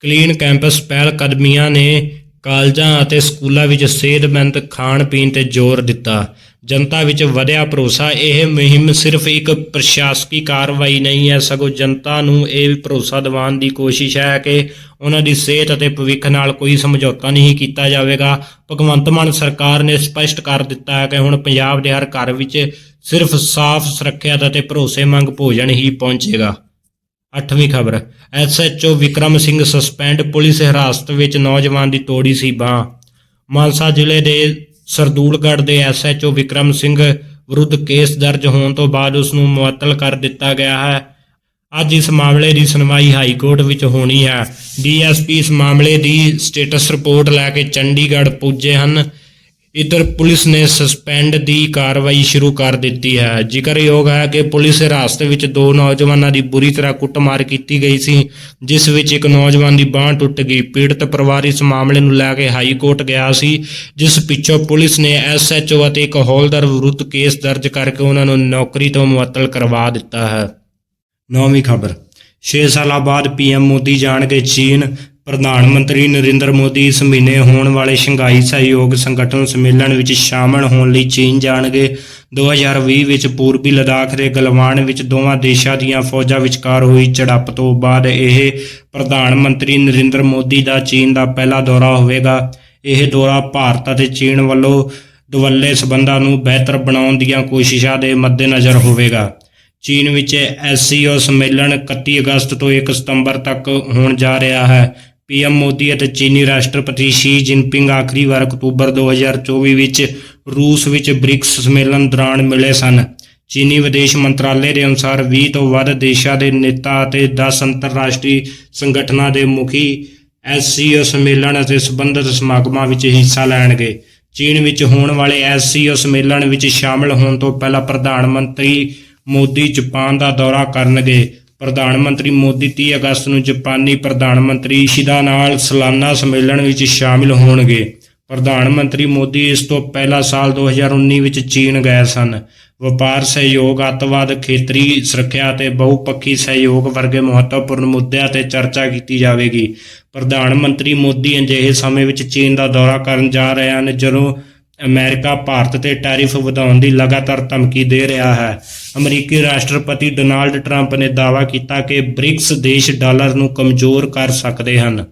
Speaker 1: ਕਲੀਨ ਕੈਂਪਸ, ਪਹਿਲ ਕਦਮੀਆਂ ਨੇ ਕਾਲਜਾਂ ਅਤੇ ਸਕੂਲਾਂ ਵਿੱਚ ਸਿਹਤਮੰਦ ਖਾਣ ਪੀਣ ਤੇ ਜ਼ੋਰ ਦਿੱਤਾ। ਜਨਤਾ ਵਿੱਚ ਵਧਿਆ ਭਰੋਸਾ, ਇਹ ਮੁਹਿੰਮ ਸਿਰਫ ਇੱਕ ਪ੍ਰਸ਼ਾਸਕੀ ਕਾਰਵਾਈ ਨਹੀਂ ਹੈ, ਸਗੋਂ ਜਨਤਾ ਨੂੰ ਇਹ ਵੀ ਭਰੋਸਾ ਦਿਵਾਉਣ ਦੀ ਕੋਸ਼ਿਸ਼ ਹੈ ਕਿ ਉਹਨਾਂ ਦੀ ਸਿਹਤ ਅਤੇ ਭਵਿੱਖ ਨਾਲ ਕੋਈ ਸਮਝੌਤਾ ਨਹੀਂ ਕੀਤਾ ਜਾਵੇਗਾ। ਭਗਵੰਤ ਮਾਨ ਸਰਕਾਰ ਨੇ ਸਪਸ਼ਟ ਕਰ ਦਿੱਤਾ ਹੈ ਕਿ ਹੁਣ ਪੰਜਾਬ ਦੇ ਹਰ ਘਰ ਵਿੱਚ ਸਿਰਫ ਸਾਫ਼ ਸੁਰੱਖਿਅਤ ਅਤੇ ਭਰੋਸੇਮੰਦ ਭੋਜਨ ਹੀ ਪਹੁੰਚੇਗਾ। ਅੱਠਵੀਂ ਖਬਰ SHO Vikram Singh suspend police ਹਿਰਾਸਤ ਵਿੱਚ ਨੌਜਵਾਨ ਦੀ ਤੋੜੀ ਸੀ ਬਾਂਹ। ਮਾਨਸਾ ਜ਼ਿਲ੍ਹੇ ਦੇ ਸਰਦੂਲਗੜ੍ਹ ਦੇ ਐਸਐਚਓ ਵਿਕਰਮ ਸਿੰਘ ਵਿਰੁੱਧ ਕੇਸ ਦਰਜ ਹੋਣ ਤੋਂ ਬਾਅਦ ਉਸ ਨੂੰ ਮੁਅੱਤਲ ਕਰ ਦਿੱਤਾ ਗਿਆ ਹੈ। ਅੱਜ ਇਸ ਮਾਮਲੇ ਦੀ ਸੁਣਵਾਈ ਹਾਈ ਕੋਰਟ ਵਿੱਚ ਹੋਣੀ ਹੈ। ਡੀਐਸਪੀ ਇਸ ਮਾਮਲੇ ਦੀ ਸਟੇਟਸ ਰਿਪੋਰਟ ਲੈ ਕੇ ਚੰਡੀਗੜ੍ਹ ਪੁੱਜੇ ਹਨ। ਇਧਰ ਪੁਲਿਸ ਨੇ ਸਸਪੈਂਡ ਦੀ ਕਾਰਵਾਈ ਸ਼ੁਰੂ ਕਰ ਦਿੱਤੀ ਹੈ। ਜ਼ਿਕਰਯੋਗ ਹੈ ਕਿ ਪੁਲਿਸ ਹਿਰਾਸਤ ਵਿੱਚ ਦੋ ਨੌਜਵਾਨਾਂ ਦੀ ਬੁਰੀ ਤਰ੍ਹਾਂ ਕੁੱਟਮਾਰ ਕੀਤੀ ਗਈ ਸੀ, ਜਿਸ ਵਿੱਚ ਇੱਕ ਨੌਜਵਾਨ ਦੀ ਬਾਂਹ ਟੁੱਟ ਗਈ। ਪੀੜਤ ਪਰਿਵਾਰ ਇਸ ਮਾਮਲੇ ਨੂੰ ਲੈ ਕੇ ਹਾਈ ਕੋਰਟ ਗਿਆ ਸੀ, ਜਿਸ ਪਿੱਛੋਂ ਪੁਲਿਸ ਨੇ ਐਸਐਚਓ ਅਤੇ ਇੱਕ ਹੌਲਦਾਰ ਵਿਰੁੱਧ ਕੇਸ ਦਰਜ ਕਰਕੇ ਉਹਨਾਂ ਨੂੰ ਨੌਕਰੀ ਤੋਂ ਮੁਅੱਤਲ ਕਰਵਾ ਦਿੱਤਾ ਹੈ। ਨੌਵੀਂ ਖਬਰ। 6 ਸਾਲਾਂ ਬਾਅਦ ਪੀਐਮ ਮੋਦੀ ਜਾਣਗੇ ਚੀਨ। ਪ੍ਰਧਾਨ ਮੰਤਰੀ ਨਰਿੰਦਰ ਮੋਦੀ ਇਸ ਮਹੀਨੇ ਹੋਣ ਵਾਲੇ ਸ਼ੰਘਾਈ ਸਹਿਯੋਗ ਸੰਗਠਨ ਸੰਮੇਲਨ ਵਿੱਚ ਸ਼ਾਮਲ ਹੋਣ ਲਈ ਚੀਨ ਜਾਣਗੇ। 2020 ਵਿੱਚ ਪੂਰਬੀ ਲਦਾਖ ਦੇ ਗਲਵਾਨ ਵਿੱਚ ਦੋਵਾਂ ਦੇਸ਼ਾਂ ਦੀਆਂ ਫੌਜਾਂ ਵਿਚਕਾਰ ਹੋਈ ਝੜਪ ਤੋਂ ਬਾਅਦ ਇਹ ਪ੍ਰਧਾਨ ਮੰਤਰੀ ਨਰਿੰਦਰ ਮੋਦੀ ਦਾ ਚੀਨ ਦਾ ਪਹਿਲਾ ਦੌਰਾ ਹੋਵੇਗਾ। ਇਹ ਦੌਰਾ ਭਾਰਤ ਅਤੇ ਚੀਨ ਵੱਲੋਂ ਦੁਵੱਲੇ ਸਬੰਧਾਂ ਨੂੰ ਬਿਹਤਰ ਬਣਾਉਣ ਦੀਆਂ ਕੋਸ਼ਿਸ਼ਾਂ ਦੇ ਮੱਦੇਨਜ਼ਰ ਹੋਵੇਗਾ। ਚੀਨ ਵਿੱਚ ਐਸਸੀਓ ਸੰਮੇਲਨ 31 ਅਗਸਤ ਤੋਂ 1 ਸਤੰਬਰ ਤੱਕ ਹੋਣ ਜਾ ਰਿਹਾ ਹੈ। ਪੀਐਮ ਮੋਦੀ ਅਤੇ ਚੀਨੀ ਰਾਸ਼ਟਰਪਤੀ ਸ਼ੀ ਜਿਨਪਿੰਗ ਆਖਰੀ ਵਾਰ ਅਕਤੂਬਰ 2024 ਵਿੱਚ ਰੂਸ ਵਿੱਚ ਬ੍ਰਿਕਸ ਸੰਮੇਲਨ ਦੌਰਾਨ ਮਿਲੇ ਸਨ। ਚੀਨੀ ਵਿਦੇਸ਼ ਮੰਤਰਾਲੇ ਦੇ ਅਨੁਸਾਰ 20 ਤੋਂ ਵੱਧ ਦੇਸ਼ਾਂ ਦੇ ਨੇਤਾ ਅਤੇ 10 ਅੰਤਰਰਾਸ਼ਟਰੀ ਸੰਗਠਨਾਂ ਦੇ ਮੁਖੀ ਐਸਸੀਓ ਸੰਮੇਲਨ ਅਤੇ ਸਬੰਧਤ ਸਮਾਗਮਾਂ ਵਿੱਚ ਹਿੱਸਾ ਲੈਣਗੇ। ਚੀਨ ਵਿੱਚ ਹੋਣ ਵਾਲੇ ਐਸਸੀਓ ਸੰਮੇਲਨ ਵਿੱਚ ਸ਼ਾਮਲ ਹੋਣ ਤੋਂ ਪਹਿਲਾਂ ਪ੍ਰਧਾਨ ਮੰਤਰੀ ਮੋਦੀ ਜਾਪਾਨ ਦਾ ਦੌਰਾ ਕਰਨਗੇ। ਪ੍ਰਧਾਨ ਮੰਤਰੀ ਮੋਦੀ 30 ਅਗਸਤ ਨੂੰ ਜਾਪਾਨੀ ਪ੍ਰਧਾਨ ਮੰਤਰੀ ਸ਼ਿਦਾ ਨਾਲ ਸਾਲਾਨਾ ਸੰਮੇਲਨ ਵਿੱਚ ਸ਼ਾਮਿਲ ਹੋਣਗੇ। ਪ੍ਰਧਾਨ ਮੰਤਰੀ ਮੋਦੀ ਇਸ ਤੋਂ ਪਹਿਲਾਂ ਸਾਲ 2019 ਵਿੱਚ ਚੀਨ ਗਏ ਸਨ। ਵਪਾਰ ਸਹਿਯੋਗ, ਅੱਤਵਾਦ ਖੇਤਰੀ ਸੁਰੱਖਿਆ ਅਤੇ ਬਹੁਪੱਖੀ ਸਹਿਯੋਗ ਵਰਗੇ ਮਹੱਤਵਪੂਰਨ ਮੁੱਦਿਆਂ ਤੇ ਚਰਚਾ ਕੀਤੀ ਜਾਵੇਗੀ। ਪ੍ਰਧਾਨ ਮੰਤਰੀ ਮੋਦੀ ਅਜਿਹੇ ਸਮੇਂ ਵਿੱਚ ਚੀਨ ਦਾ ਦੌਰਾ ਕਰਨ ਜਾ ਰਹੇ ਹਨ, ਜਦੋਂ ਅਮਰੀਕਾ ਭਾਰਤ ਤੇ ਟੈਰਿਫ ਵਧਾਉਣ ਦੀ ਲਗਾਤਾਰ ਧਮਕੀ ਦੇ ਰਿਹਾ ਹੈ। ਅਮਰੀਕੀ ਰਾਸ਼ਟਰਪਤੀ ਡੋਨਾਲਡ ਟਰੰਪ ਨੇ ਦਾਅਵਾ ਕੀਤਾ ਕਿ ਬ੍ਰਿਕਸ ਦੇਸ਼ ਡਾਲਰ ਨੂੰ ਕਮਜ਼ੋਰ ਕਰ ਸਕਦੇ ਹਨ।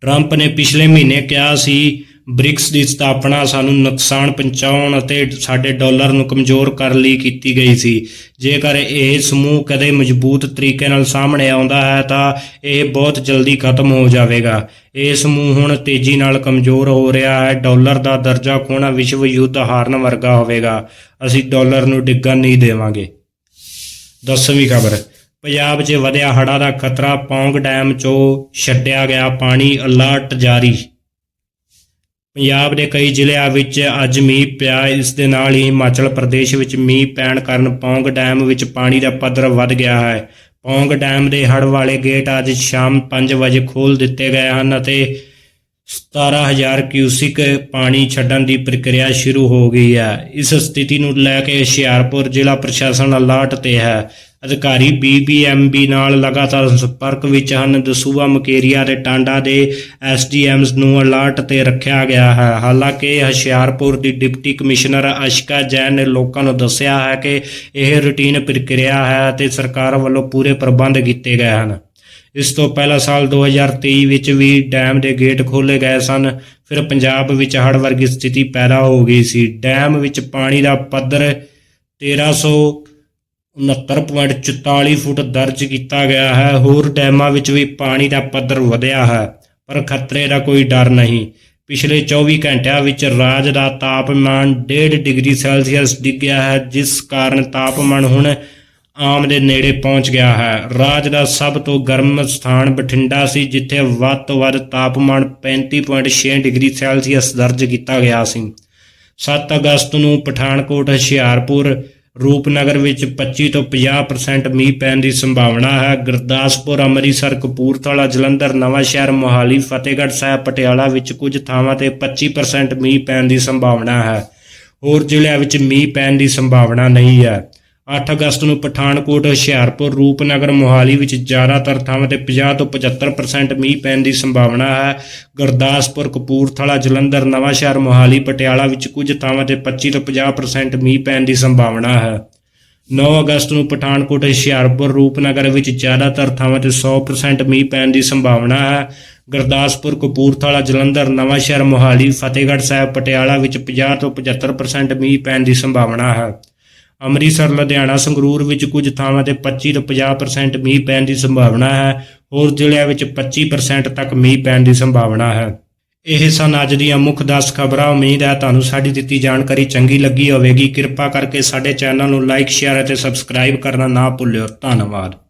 Speaker 1: ਟਰੰਪ ਨੇ ਪਿਛਲੇ ਮਹੀਨੇ ਕਿਹਾ ਸੀ ਬ੍ਰਿਕਸ ਦੀ ਸਥਾਪਨਾ ਸਾਨੂੰ ਨੁਕਸਾਨ ਪਹੁੰਚਾਉਣ ਅਤੇ ਸਾਡੇ ਡਾਲਰ ਨੂੰ ਕਮਜ਼ੋਰ ਕਰਨ ਲਈ ਕੀਤੀ ਗਈ ਸੀ। ਜੇਕਰ ਇਹ ਸਮੂਹ ਕਦੇ ਮਜ਼ਬੂਤ ਤਰੀਕੇ ਨਾਲ ਸਾਹਮਣੇ ਆਉਂਦਾ ਹੈ, ਤਾਂ ਇਹ ਬਹੁਤ ਜਲਦੀ ਖਤਮ ਹੋ ਜਾਵੇਗਾ। ਇਹ ਸਮੂਹ ਹੁਣ ਤੇਜ਼ੀ ਨਾਲ ਕਮਜ਼ੋਰ ਹੋ ਰਿਹਾ ਹੈ। ਡਾਲਰ ਦਾ ਦਰਜਾ ਖੋਣਾ ਵਿਸ਼ਵ ਯੁੱਧ ਹਾਰਨ ਵਰਗਾ ਹੋਵੇਗਾ। ਅਸੀਂ ਡਾਲਰ ਨੂੰ ਡਿੱਗਣ ਨਹੀਂ ਦੇਵਾਂਗੇ। ਦਸਵੀਂ ਖਬਰ। ਪੰਜਾਬ 'ਚ ਵਧਿਆ ਹੜ੍ਹਾਂ ਦਾ ਖਤਰਾ ਪੌਂਗ ਡੈਮ 'ਚੋਂ ਛੱਡਿਆ ਗਿਆ ਪਾਣੀ ਅਲਰਟ ਜਾਰੀ। ਪੰਜਾਬ ਦੇ ਕਈ ਜ਼ਿਲ੍ਹਿਆਂ ਵਿੱਚ ਅੱਜ ਮੀਂਹ ਪਿਆ। ਇਸ ਦੇ ਨਾਲ ਹੀ ਹਿਮਾਚਲ ਪ੍ਰਦੇਸ਼ ਵਿੱਚ ਮੀਂਹ ਪੈਣ ਕਾਰਨ ਪੌਂਗ ਡੈਮ ਵਿੱਚ ਪਾਣੀ ਦਾ ਪੱਧਰ ਵੱਧ ਗਿਆ ਹੈ। ਪੌਂਗ ਡੈਮ ਦੇ ਹੜ੍ਹ ਵਾਲੇ ਗੇਟ ਅੱਜ ਸ਼ਾਮ 5 ਵਜੇ ਖੋਲ੍ਹ ਦਿੱਤੇ ਗਏ ਹਨ ਅਤੇ 17000 ਕਿਊਸਿਕ ਪਾਣੀ ਛੱਡਣ ਦੀ ਪ੍ਰਕਿਰਿਆ ਸ਼ੁਰੂ ਹੋ ਗਈ ਹੈ। ਇਸ ਸਥਿਤੀ ਨੂੰ ਲੈ ਕੇ ਹੁਸ਼ਿਆਰਪੁਰ ਜ਼ਿਲ੍ਹਾ ਪ੍ਰਸ਼ਾਸਨ ਅਲਰਟ ਤੇ ਹੈ। ਅਧਿਕਾਰੀ ਬੀਬੀਐਮਬੀ ਨਾਲ ਲਗਾਤਾਰ ਸੰਪਰਕ ਵਿੱਚ ਹਨ। ਦਸੂਆ ਮਕੇਰੀਆ ਤੇ ਟਾਂਡਾ ਦੇ ਐਸਡੀਐਮਸ ਨੂੰ ਅਲਰਟ ਤੇ ਰੱਖਿਆ ਗਿਆ ਹੈ। ਹਾਲਾਂਕਿ ਹੁਸ਼ਿਆਰਪੁਰ ਦੀ ਡਿਪਟੀ ਕਮਿਸ਼ਨਰ ਅਸ਼ਕਾ ਜੈਨ ਨੇ ਲੋਕਾਂ ਨੂੰ ਦੱਸਿਆ ਹੈ ਕਿ ਇਹ ਰੁਟੀਨ ਪ੍ਰਕਿਰਿਆ ਹੈ ਅਤੇ ਸਰਕਾਰ ਵੱਲੋਂ ਪੂਰੇ ਪ੍ਰਬੰਧ ਕੀਤੇ ਗਏ ਹਨ। ਇਸ ਤੋਂ ਪਹਿਲਾਂ ਸਾਲ 2023 ਵਿੱਚ ਵੀ ਡੈਮ ਦੇ ਗੇਟ ਖੋਲ੍ਹੇ ਗਏ ਸਨ। ਫਿਰ ਪੰਜਾਬ ਵਿੱਚ ਹੜ੍ਹ ਵਰਗੀ ਸਥਿਤੀ ਪੈਦਾ ਹੋ ਗਈ ਸੀ। ਡੈਮ ਵਿੱਚ ਪਾਣੀ ਦਾ ਪੱਧਰ 1369.44 ਫੁੱਟ ਦਰਜ ਕੀਤਾ ਗਿਆ ਹੈ। ਹੋਰ ਡੈਮਾਂ ਵਿੱਚ ਵੀ ਪਾਣੀ ਦਾ ਪੱਧਰ ਵਧਿਆ ਹੈ, ਪਰ ਖਤਰੇ ਦਾ ਕੋਈ ਡਰ ਨਹੀਂ। ਪਿਛਲੇ 24 ਘੰਟਿਆਂ ਵਿੱਚ ਰਾਜ ਦਾ ਤਾਪਮਾਨ 1.5 ਡਿਗਰੀ ਸੈਲਸੀਅਸ ਡਿੱਗਿਆ ਹੈ, ਜਿਸ ਕਾਰਨ ਤਾਪਮਾਨ ਹੁਣ ਆਮ ਦੇ ਨੇੜੇ ਪਹੁੰਚ ਗਿਆ ਹੈ। ਰਾਜ ਦਾ ਸਭ ਤੋਂ ਗਰਮ ਸਥਾਨ ਬਠਿੰਡਾ ਸੀ, ਜਿੱਥੇ ਵੱਧ ਤੋਂ ਵੱਧ ਤਾਪਮਾਨ 35.6 ਡਿਗਰੀ ਸੈਲਸੀਅਸ ਦਰਜ ਕੀਤਾ ਗਿਆ ਸੀ। 7 ਅਗਸਤ ਨੂੰ ਪਠਾਨਕੋਟ, ਹੁਸ਼ਿਆਰਪੁਰ ਰੂਪਨਗਰ ਵਿੱਚ 25 ਤੋਂ 50% ਮੀਂਹ ਪੈਣ ਦੀ ਸੰਭਾਵਨਾ ਹੈ। ਗੁਰਦਾਸਪੁਰ, ਅੰਮ੍ਰਿਤਸਰ, ਕਪੂਰਥਲਾ, ਜਲੰਧਰ, ਨਵਾਂ ਸ਼ਹਿਰ, ਮੋਹਾਲੀ, ਫਤਿਹਗੜ੍ਹ ਸਾਹਿਬ, ਪਟਿਆਲਾ ਵਿੱਚ ਕੁਝ ਥਾਵਾਂ ਤੇ 25% ਮੀਂਹ ਪੈਣ ਦੀ ਸੰਭਾਵਨਾ ਹੈ। ਹੋਰ ਜ਼ਿਲ੍ਹਿਆਂ ਵਿੱਚ ਮੀਂਹ ਪੈਣ ਦੀ ਸੰਭਾਵਨਾ ਨਹੀਂ ਹੈ। 8 ਅਗਸਤ ਨੂੰ ਪਠਾਨਕੋਟ, ਹੁਸ਼ਿਆਰਪੁਰ, ਰੂਪਨਗਰ, ਮੋਹਾਲੀ ਵਿੱਚ ਜ਼ਿਆਦਾਤਰ ਥਾਵਾਂ ਤੇ 50 ਤੋਂ 75% ਮੀਂਹ ਪੈਣ ਦੀ ਸੰਭਾਵਨਾ ਹੈ। ਗੁਰਦਾਸਪੁਰ, ਕਪੂਰਥਲਾ, ਜਲੰਧਰ, ਨਵਾਂਸ਼ਹਿਰ, ਮੋਹਾਲੀ, ਪਟਿਆਲਾ ਵਿੱਚ ਕੁਝ ਥਾਵਾਂ ਤੇ 25 ਤੋਂ 50% ਮੀਂਹ ਪੈਣ ਦੀ ਸੰਭਾਵਨਾ ਹੈ। 9 ਅਗਸਤ ਨੂੰ ਪਠਾਨਕੋਟ, ਹੁਸ਼ਿਆਰਪੁਰ, ਰੂਪਨਗਰ ਵਿੱਚ ਜ਼ਿਆਦਾਤਰ ਥਾਵਾਂ ਤੇ 100% ਮੀਂਹ ਪੈਣ ਦੀ ਸੰਭਾਵਨਾ ਹੈ। ਗੁਰਦਾਸਪੁਰ, ਕਪੂਰਥਲਾ, ਜਲੰਧਰ, ਨਵਾਂਸ਼ਹਿਰ, ਮੋਹਾਲੀ, ਫਤਿਹਗੜ੍ਹ ਸਾਹਿਬ, ਪਟਿਆਲਾ ਵਿੱਚ 50 ਤੋਂ 75% ਮੀਂਹ ਪੈਣ ਦੀ ਸੰਭਾਵਨਾ ਹੈ। ਅੰਮ੍ਰਿਤਸਰ, ਲੁਧਿਆਣਾ, ਸੰਗਰੂਰ ਵਿੱਚ ਕੁਝ ਥਾਵਾਂ ਤੇ 25 ਤੋਂ 50% ਮੀਂਹ ਪੈਣ ਦੀ ਸੰਭਾਵਨਾ ਹੈ। ਹੋਰ ਜ਼ਿਲ੍ਹਿਆਂ ਵਿੱਚ 25% ਤੱਕ ਮੀਂਹ ਪੈਣ ਦੀ ਸੰਭਾਵਨਾ ਹੈ। ਇਹ ਸਨ ਅੱਜ ਦੀਆਂ ਮੁੱਖ 10 ਖਬਰਾਂ। ਉਮੀਦ ਹੈ ਤੁਹਾਨੂੰ ਸਾਡੀ ਦਿੱਤੀ ਜਾਣਕਾਰੀ ਚੰਗੀ ਲੱਗੀ ਹੋਵੇਗੀ। ਕਿਰਪਾ ਕਰਕੇ ਸਾਡੇ ਚੈਨਲ ਨੂੰ ਲਾਈਕ, ਸ਼ੇਅਰ ਅਤੇ ਸਬਸਕ੍ਰਾਈਬ ਕਰਨਾ ਨਾ ਭੁੱਲਿਓ। ਧੰਨਵਾਦ।